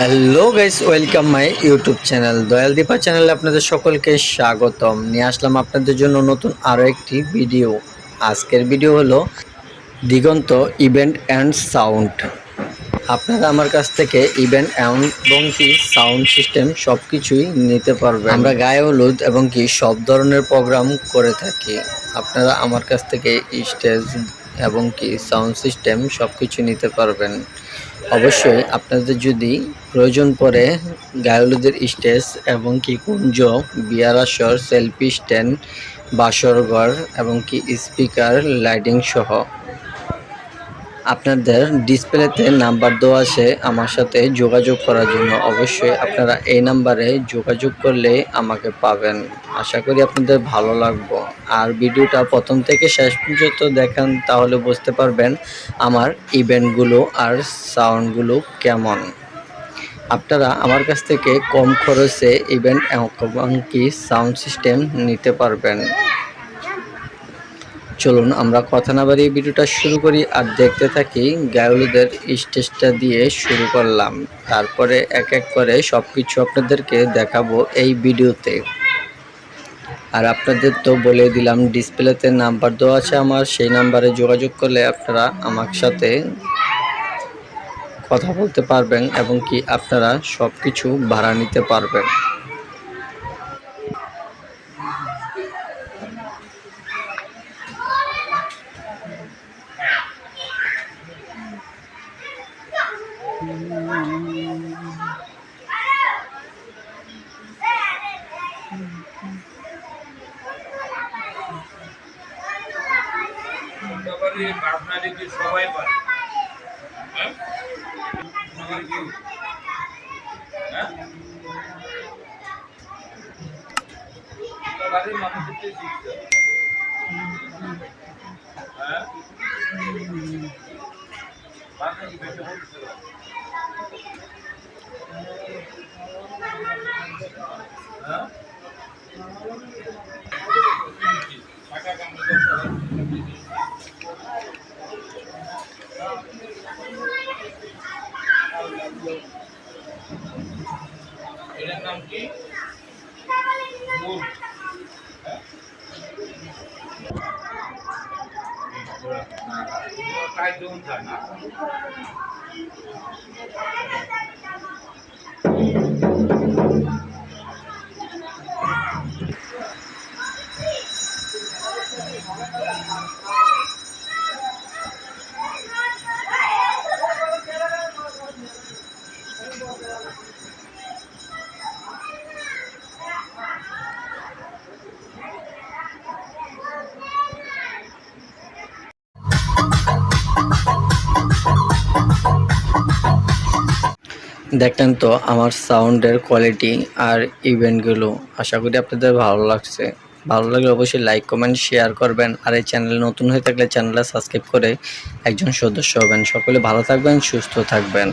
Hello guys welcome my YouTube channel Dayal Dipa চ্যানেলে আপনাদের সকলকে স্বাগতম। নিয়ে আসলাম আপনাদের জন্য নতুন আরও একটি ভিডিও আজকের ভিডিও হলো দিগন্ত ইভেন্ট অ্যান্ড সাউন্ড আপনারা আমার কাছ থেকে ইভেন্ট এবং কি সাউন্ড সিস্টেম সব কিছুই নিতে পারবেন। আমরা গায়ে হলুদ এবং কি সব ধরনের প্রোগ্রাম করে থাকি। আপনারা আমার কাছ থেকে স্টেজ এবং কি সাউন্ড সিস্টেম সব কিছু নিতে পারবেন। অবশ্যই আপনাদের যদি প্রয়োজন পড়ে গায়লুদের স্টেজ এবং কি কুঞ্জ, বিয়ার আসর, সেলফি স্ট্যান্ড বাসরঘর এবং কি স্পিকার, লাইটিং সহ আপনাদের ডিসপ্লেতে নাম্বার দেওয়া আছে আমার সাথে যোগাযোগ করার জন্য। অবশ্যই আপনারা এই নাম্বারে যোগাযোগ করলে আমাকে পাবেন। আশা করি আপনাদের ভালো লাগবো। আর ভিডিওটা প্রথম থেকে শেষ পর্যন্ত দেখান, তাহলে বুঝতে পারবেন আমার ইভেন্টগুলো আর সাউন্ডগুলো কেমন। আপনারা আমার কাছ থেকে কম খরচে ইভেন্ট এবং কি সাউন্ড সিস্টেম নিতে পারবেন। চলুন, আমরা কথা না বাড়িয়ে ভিডিওটা শুরু করি আর দেখতে থাকি গায়লুদের স্টেজটা দিয়ে শুরু করলাম। তারপরে এক এক করে সব কিছু আপনাদেরকে দেখাবো এই ভিডিওতে। আর আপনাদের তো বলে দিলাম ডিসপ্লেতে নাম্বার দেওয়া আছে আমার, সেই নাম্বারে যোগাযোগ করলে আপনারা আমার সাথে কথা বলতে পারবেন এবং কি আপনারা সব কিছু ভাড়া নিতে পারবেন। মোটামুটি প্রার্থনা দিতে সবাই পারে। হ্যাঁ? হ্যাঁ? বাড়ির মানুষের থেকে শিখতে। হ্যাঁ? বাসা কি বেঁচে এটার নাম কি? কাজ দেউন না? দেখলেন তো আমার সাউন্ডের কোয়ালিটি আর ইভেন্টগুলো আশা করি আপনাদের ভালো লাগছে। ভালো লাগলে অবশ্যই লাইক কমেন্ট শেয়ার করবেন। আর এই চ্যানেল নতুন হয়ে থাকলে চ্যানেলটা সাবস্ক্রাইব করে একজন সদস্য হবেন। সকলে ভালো থাকবেন, সুস্থ থাকবেন।